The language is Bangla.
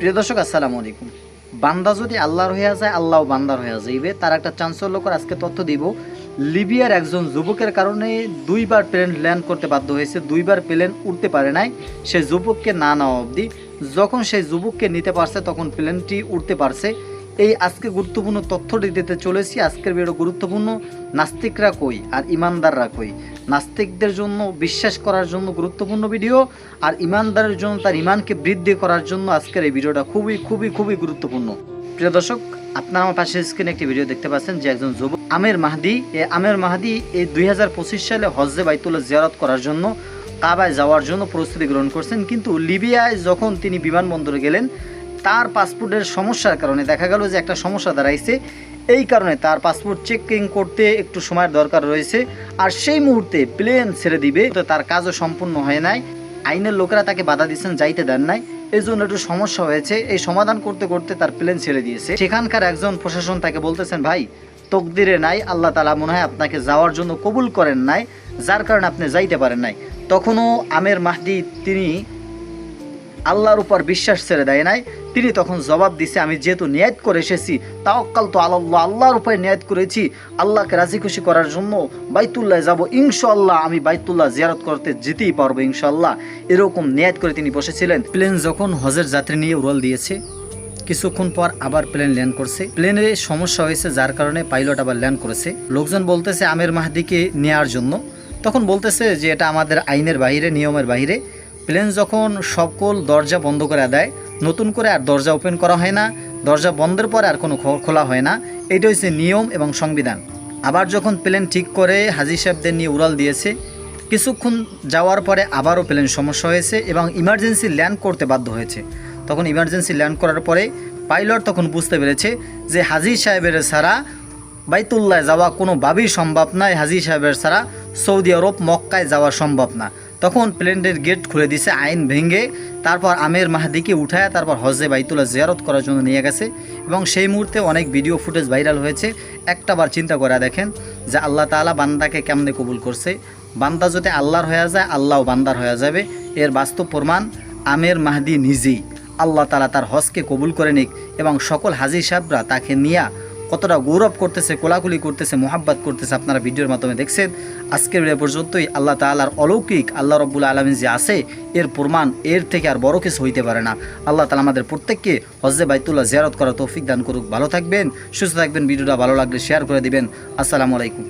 প্রিয় দর্শক, আসসালামু আলাইকুম। বান্দা যদি আল্লাহর হইয়া যায় আল্লাহ বান্দার হইয়া যাইবে। তার একটা চাঞ্চল্যকর আজকে তথ্য দিব। লিবিয়ার একজন যুবকের কারণে দুইবার প্লেন ল্যান্ড করতে বাধ্য হয়েছে। দুইবার প্লেন উঠতে পারে নাই। সেই যুবককে না নেওয়া অবধি। যখন সেই যুবককে নিতে পারছে, তখন প্লেনটি উঠতে পারছে। এই আজকে গুরুত্বপূর্ণ তথ্যটি দিতে চলেছি। আজকের ভিডিও গুরুত্বপূর্ণ। নাস্তিকরা কই আর ইমানদাররা কই? নাস্তিকদের জন্য, বিশ্বাস করার জন্য গুরুত্বপূর্ণ ভিডিও। আর ইমানদারের জন্য, তার ইমানকে বৃদ্ধি করার জন্য আজকের এই ভিডিওটা খুবই খুবই খুবই গুরুত্বপূর্ণ। প্রিয় দর্শক, আপনার আমার পাশে স্ক্রিনে একটি ভিডিও দেখতে পাচ্ছেন যে একজন যুবক আমের মাহাদি এ আমের মাহাদি এই দুই হাজার পঁচিশ সালে হজ্জে বাইতুল্লাহ জিয়ারত করার জন্য কাবায় যাওয়ার জন্য প্রস্তুতি গ্রহণ করছেন। কিন্তু লিবিয়ায় যখন তিনি বিমানবন্দরে গেলেন তার পাসপোর্টের সমস্যার কারণে দেখা গেল যে একটা সমস্যা দাঁড়াইছে। এই কারণে তার পাসপোর্ট চেকিং করতে একটু সময়ের দরকার রয়েছে। আর সেই মুহূর্তে প্লেন ছেড়ে দিবে, তো তার কাজও সম্পূর্ণ হয় নাই। আইনের লোকেরা তাকে বাধা দিচ্ছেন যাইতে দেন নাই। এই জন্য একটু সমস্যা হয়েছে। এই সমাধান করতে করতে তার প্লেন ছেড়ে দিয়েছে। সেখানকার একজন প্রশাসন তাকে বলতেছেন, ভাই, তকদিরে নাই। আল্লাহ তালা মনে হয় আপনাকে যাওয়ার জন্য কবুল করেন নাই, যার কারণে আপনি যাইতে পারেন নাই। তখনও আমের মাহদি তিনি আল্লাহর উপর বিশ্বাস ছেড়ে দেয় নাই। তিনি তখন জবাব দিছে, আমি যেহেতু নিয়াত করে এসেছি তাওকাল তো আল্লাহ আল্লাহর উপরে নিয়াত করেছি, আল্লাহকে রাজি খুশি করার জন্য বাইতুল্লাহ যাব ইনশাল্লাহ আমি বাইতুল্লাহ জিয়ারত করতে যেতেই পারব ইনশাল্লাহ এরকম নিয়াত করে তিনি বসেছিলেন। প্লেন যখন হজের যাত্রী নিয়ে উড়াল দিয়েছে, কিছুক্ষণ পর আবার প্লেন ল্যান্ড করছে। প্লেনে সমস্যা হয়েছে, যার কারণে পাইলট আবার ল্যান্ড করেছে। লোকজন বলতেছে, আমের মাহাদিকে নেওয়ার জন্য। তখন বলতেছে যে, এটা আমাদের আইনের বাইরে নিয়মের বাইরে প্লেন যখন সকল দরজা বন্ধ করে দেয়, নতুন করে আর দরজা ওপেন করা হয় না, দরজা বন্ধের পরে আর কোনো খোলা হয় না। এটা হচ্ছে নিয়ম এবং সংবিধান। আবার যখন প্লেন ঠিক করে হাজি সাহেবদের নিয়ে উড়াল দিয়েছে, কিছুক্ষণ যাওয়ার পরে আবারও প্লেন সমস্যা হয়েছে এবং ইমার্জেন্সি ল্যান্ড করতে বাধ্য হয়েছে। তখন ইমার্জেন্সি ল্যান্ড করার পরে পাইলট তখন বুঝতে পেরেছে যে হাজি সাহেবের ছাড়া বাইতুল্লায় যাওয়া কোনোভাবেই সম্ভব নয় হাজি সাহেবের ছাড়া সৌদি আরব মক্কায় যাওয়া সম্ভব না। তখন প্লেনের গেট খুলে দিছে, আইন ভেঙে তারপর আমের মাহাদিকে উঠায় তারপর হজে বাইতুল্লাহ জিয়ারত করার জন্য নিয়ে গেছে। এবং সেই মুহূর্তে অনেক ভিডিও ফুটেজ ভাইরাল হয়েছে। একটা বার চিন্তা করে দেখেন যে আল্লাহ তাআলা বান্দাকে কেমনে কবুল করছে। বান্দা যদি আল্লাহর হয়ে যায় আল্লাহ বান্দার হয়ে যাবে। এর বাস্তব প্রমাণ, আমের মাহাদি নিজেই। আল্লাহ তালা তার হজকে কবুল করে নিক এবং সকল হাজির সাহেবরা তাকে নিয়ে কতটা গৌরব করতেছে, কোলাকুলি করতেছে, মোহাব্বত করতেছে আপনারা ভিডিওর মাধ্যমে দেখছেন। আজকের ভিডিও পর্যন্তই। আল্লাহ তালার অলৌকিক আল্লাহ রব্বুল আলমী যে আছে, এর প্রমাণ, এর থেকে আর বড় কিছু হইতে পারে না। আল্লাহ তালা আমাদের প্রত্যেককে হজে বাইতুল্লাহ জিয়ারত করা তৌফিক দান করুক। ভালো থাকবেন, সুস্থ থাকবেন। ভিডিওটা ভালো লাগলে শেয়ার করে দিবেন। আসসালামু আলাইকুম।